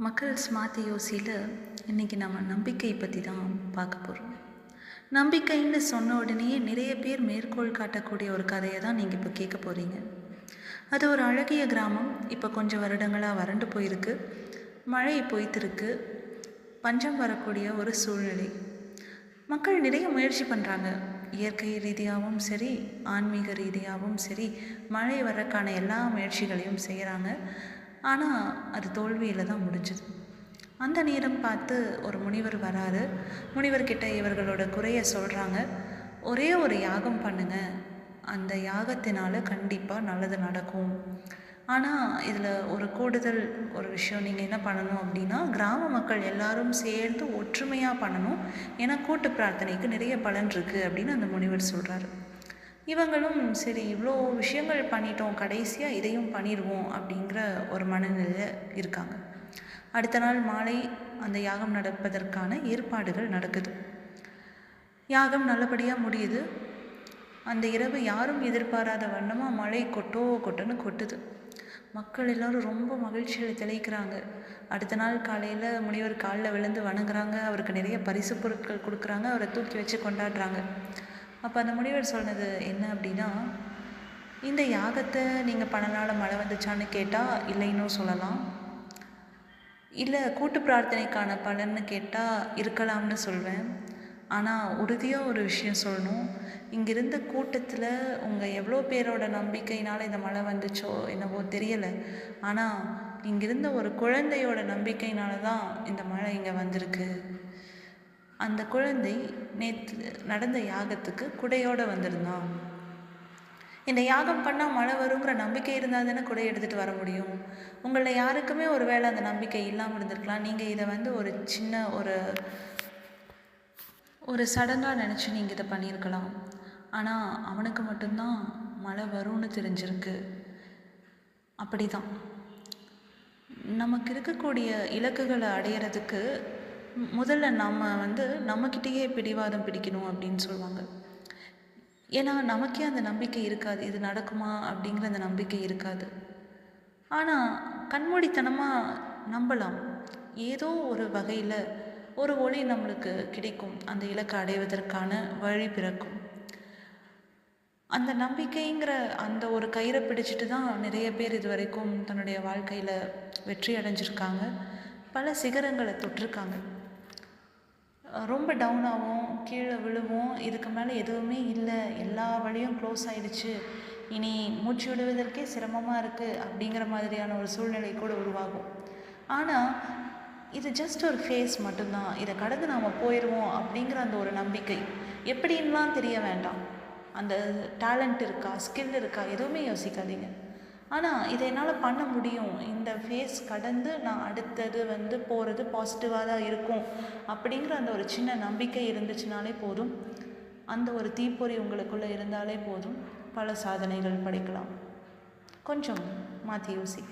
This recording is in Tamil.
மக்கள் ஸ்மார்ட் யோசியில் இன்றைக்கி நம்ம நம்பிக்கை பற்றி தான் பார்க்க போகிறோம் நம்பிக்கைன்னு சொன்ன உடனேயே நிறைய பேர் மேற்கோள் காட்டக்கூடிய ஒரு கதையை தான் நீங்கள் இப்போ கேட்க போகிறீங்க அது ஒரு அழகிய கிராமம். இப்போ கொஞ்சம் வருடங்களாக வறண்டு போயிருக்கு. மழை பொய்த்திருக்கு. பஞ்சம் வரக்கூடிய ஒரு சூழ்நிலை. மக்கள் நிறைய முயற்சி பண்ணுறாங்க இயற்கை ரீதியாகவும் சரி ஆன்மீக ரீதியாகவும் சரி மழை வர்றக்கான எல்லா முயற்சிகளையும் செய்கிறாங்க ஆனால் அது தோல்வியில் தான் முடிஞ்சுது. அந்த நேரம் பார்த்து ஒரு முனிவர் வராரு. முனிவர்கிட்ட இவர்களோட குறையை சொல்கிறாங்க ஒரே ஒரு யாகம் பண்ணுங்க. அந்த யாகத்தினால் கண்டிப்பாக நல்லது நடக்கும். ஆனால் இதில் ஒரு கூடுதல் ஒரு விஷயம் நீங்கள் என்ன பண்ணணும் அப்படின்னா கிராம மக்கள் எல்லாரும் சேர்ந்து ஒற்றுமையாக பண்ணணும். ஏன்னா கூட்டு பிரார்த்தனைக்கு நிறைய பலன் இருக்குது அப்படின்னு அந்த முனிவர் சொல்கிறாரு இவங்களும் சரி இவ்வளோ விஷயங்கள் பண்ணிட்டோம் கடைசியாக இதையும் பண்ணிடுவோம் அப்படிங்கிற ஒரு மனநிலையில் இருக்காங்க. அடுத்த நாள் மாலை அந்த யாகம் நடப்பதற்கான ஏற்பாடுகள் நடக்குது. யாகம் நல்லபடியாக முடியுது. அந்த இரவு யாரும் எதிர்பாராத வண்ணமாக மழை கொட்டோ கொட்டன்னு கொட்டுது. மக்கள் எல்லோரும் ரொம்ப மகிழ்ச்சியில் திளைக்கிறாங்க. அடுத்த நாள் காலையில் முனிவர் காலில் விழுந்து வணங்குறாங்க. அவருக்கு நிறைய பரிசு பொருட்கள் கொடுக்குறாங்க. அவரை தூக்கி வச்சு கொண்டாடுறாங்க. அப்போ அந்த முனிவர் சொன்னது என்ன அப்படின்னா இந்த யாகத்தை நீங்கள் பண்ணனால மழை வந்துச்சான்னு கேட்டால் இல்லைன்னு சொல்லலாம். இல்லை கூட்டு பிரார்த்தனைக்கான பலன்னு கேட்டால் இருக்கலாம்னு சொல்வேன். ஆனால் உறுதியாக ஒரு விஷயம் சொல்லணும். இங்கிருந்த கூட்டத்தில் உங்கள் எவ்வளோ பேரோட நம்பிக்கையினால் இந்த மழை வந்துச்சோ என்னவோ தெரியலை. ஆனால் இங்கிருந்த ஒரு குழந்தையோட நம்பிக்கையினால தான் இந்த மழை இங்கே வந்திருக்கு. அந்த குழந்தை நேற்று நடந்த யாகத்துக்கு குடையோடு வந்திருந்தான். இந்த யாகம் பண்ணால் மழை வருங்கிற நம்பிக்கை இருந்தால் தானே குடை எடுத்துகிட்டு வர முடியும்? உங்களில் யாருக்குமே ஒரு வேளை அந்த நம்பிக்கை இல்லாமல் இருந்திருக்கலாம். நீங்கள் இதை வந்து ஒரு சின்ன ஒரு ஒரு சடங்காக நினச்சி நீங்கள் இதை பண்ணியிருக்கலாம். ஆனால் அவனுக்கு மட்டும்தான் மழை வரும்னு தெரிஞ்சிருக்கு. அப்படி தான் நமக்கு இருக்கக்கூடிய இலக்குகளை அடையிறதுக்கு முதல்ல நம்ம வந்து நம்மக்கிட்டேயே பிடிவாதம் பிடிக்கணும் அப்படின்னு சொல்லுவாங்க. ஏன்னா நமக்கே அந்த நம்பிக்கை இருக்காது. இது நடக்குமா அப்படிங்கிற அந்த நம்பிக்கை இருக்காது. ஆனால் கண்மூடித்தனமாக நம்பலாம். ஏதோ ஒரு வகையில் ஒரு ஒளி நம்மளுக்கு கிடைக்கும். அந்த இலக்கை அடைவதற்கான வழி பிறக்கும். அந்த நம்பிக்கைங்கிற அந்த ஒரு கயிறை பிடிச்சிட்டு தான் நிறைய பேர் இது வரைக்கும் தன்னுடைய வாழ்க்கையில் வெற்றி அடைஞ்சிருக்காங்க. பல சிகரங்களை தொட்டிருக்காங்க. ரொம்ப டவுனாகவும் கீழே விழுவோம் இதுக்கு மேலே எதுவுமே இல்லை. எல்லா வழியும் க்ளோஸ் ஆயிடுச்சு. இனி மூச்சு விடுவதற்கே சிரமமாக இருக்குது அப்படிங்கிற மாதிரியான ஒரு சூழ்நிலை கூட உருவாகும். ஆனால் இது ஜஸ்ட் ஒரு ஃபேஸ் மட்டும்தான். இதை கடந்து நாம் போயிடுவோம் அப்படிங்கிற அந்த ஒரு நம்பிக்கை எப்படின்லாம் தெரிய வேண்டாம். அந்த டேலண்ட் இருக்கா ஸ்கில் இருக்கா எதுவுமே யோசிக்காதீங்க. ஆனால் இதை என்னால் பண்ண முடியும். இந்த ஃபேஸ் கடந்து நான் அடுத்தது வந்து போகிறது பாசிட்டிவாக தான் இருக்கும் அப்படிங்கிற அந்த ஒரு சின்ன நம்பிக்கை இருந்துச்சுனாலே போதும். அந்த ஒரு தீப்பொறி உங்களுக்குள்ளே இருந்தாலே போதும். பல சாதனைகள் படைக்கலாம். கொஞ்சம் மாற்றி யோசிக்க